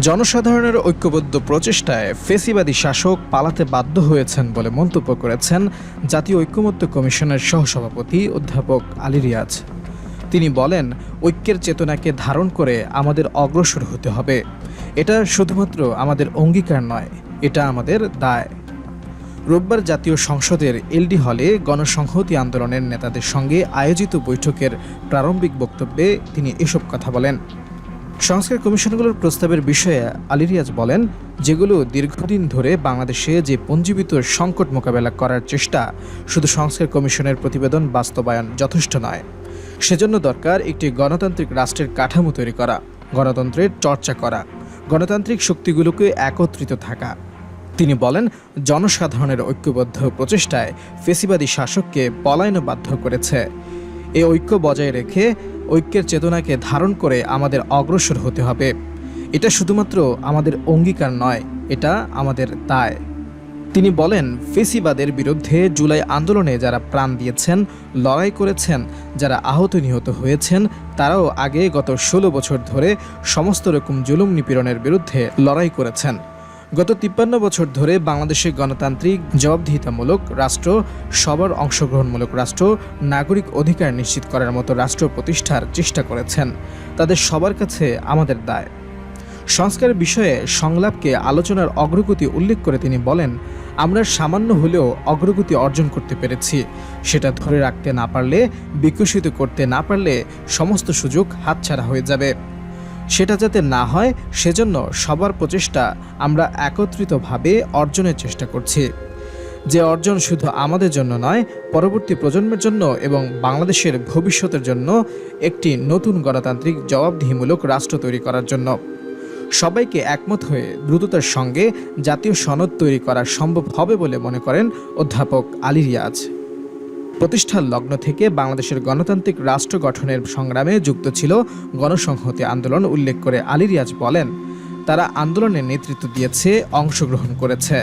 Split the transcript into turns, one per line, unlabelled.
জনসাধারণের ঐক্যবদ্ধ প্রচেষ্টায় ফেসিবাদী শাসক পালাতে বাধ্য হয়েছেন বলে মন্তব্য করেছেন জাতীয় ঐক্যমত্য কমিশনের সহসভাপতি অধ্যাপক আলী রিয়াজ। তিনি বলেন, ঐক্যের চেতনাকে ধারণ করে আমাদের অগ্রসর হতে হবে। এটা শুধুমাত্র আমাদের অঙ্গীকার নয়, এটা আমাদের দায়। রোববার জাতীয় সংসদের এলডি হলে গণসংহতি আন্দোলনের নেতাদের সঙ্গে আয়োজিত বৈঠকের প্রারম্ভিক বক্তব্যে তিনি এসব কথা বলেন। সংস্কার কমিশনগুলোর প্রস্তাবের বিষয়ে আলী রিয়াজ বলেন, যেগুলো দীর্ঘদিন ধরে বাংলাদেশে যে পঞ্জীবিত সংকট মোকাবেলা করার চেষ্টা, শুধু সংস্কার কমিশনের প্রতিবেদন বাস্তবায়ন যথেষ্ট নয়। সেজন্য দরকার একটি গণতান্ত্রিক রাষ্ট্রের কাঠামো তৈরি করা, গণতন্ত্রের চর্চা করা, গণতান্ত্রিক শক্তিগুলোকে একত্রিত থাকা। তিনি বলেন, জনসাধারণের ঐক্যবদ্ধ প্রচেষ্টায় ফেসিবাদী শাসককে পলায়ন বাধ্য করেছে। এ ঐক্য বজায় রেখে ঐক্যের চেতনাকে ধারণ করে আমাদের অগ্রসর হতে হবে। এটা শুধুমাত্র আমাদের অঙ্গীকার নয়, এটা আমাদের দায়। তিনি বলেন, ফেসিবাদের বিরুদ্ধে জুলাই আন্দোলনে যারা প্রাণ দিয়েছেন, লড়াই করেছেন, যারা আহত নিহত হয়েছেন, তারাও আগে গত ষোলো বছর ধরে সমস্ত রকম জুলুম নিপীড়নের বিরুদ্ধে লড়াই করেছেন। গত তিপ্পান্ন বছর ধরে বাংলাদেশে গণতান্ত্রিক, জবাবদিহিতামূলক রাষ্ট্র, সবার অংশগ্রহণমূলক রাষ্ট্র, নাগরিক অধিকার নিশ্চিত করার মতো রাষ্ট্র প্রতিষ্ঠার চেষ্টা করেছেন। তাদের সবার কাছে আমাদের দায়। সংস্কার বিষয়ে সংলাপকে আলোচনার অগ্রগতি উল্লেখ করে তিনি বলেন, আমরা সামান্য হলেও অগ্রগতি অর্জন করতে পেরেছি। সেটা ধরে রাখতে না পারলে, বিকশিত করতে না পারলে সমস্ত সুযোগ হাতছাড়া হয়ে যাবে। সেটা যাতে না হয়, সেজন্য সবার প্রচেষ্টা আমরা একত্রিতভাবে অর্জনের চেষ্টা করছি। যে অর্জন শুধু আমাদের জন্য নয়, পরবর্তী প্রজন্মের জন্য এবং বাংলাদেশের ভবিষ্যতের জন্য একটি নতুন গণতান্ত্রিক জবাবদিহিমূলক রাষ্ট্র তৈরি করার জন্য। সবাইকে একমত হয়ে দ্রুততার সঙ্গে জাতীয় সনদ তৈরি করা সম্ভব হবে বলে মনে করেন অধ্যাপক আলী রিয়াজ। প্রতিষ্ঠার লগ্ন থেকে বাংলাদেশের গণতান্ত্রিক রাষ্ট্র গঠনের সংগ্রামে যুক্ত ছিল গণসংহতি আন্দোলন, উল্লেখ করে আলী রিয়াজ বলেন। তারা আন্দোলনের নেতৃত্ব দিয়েছে, অংশগ্রহণ করেছে।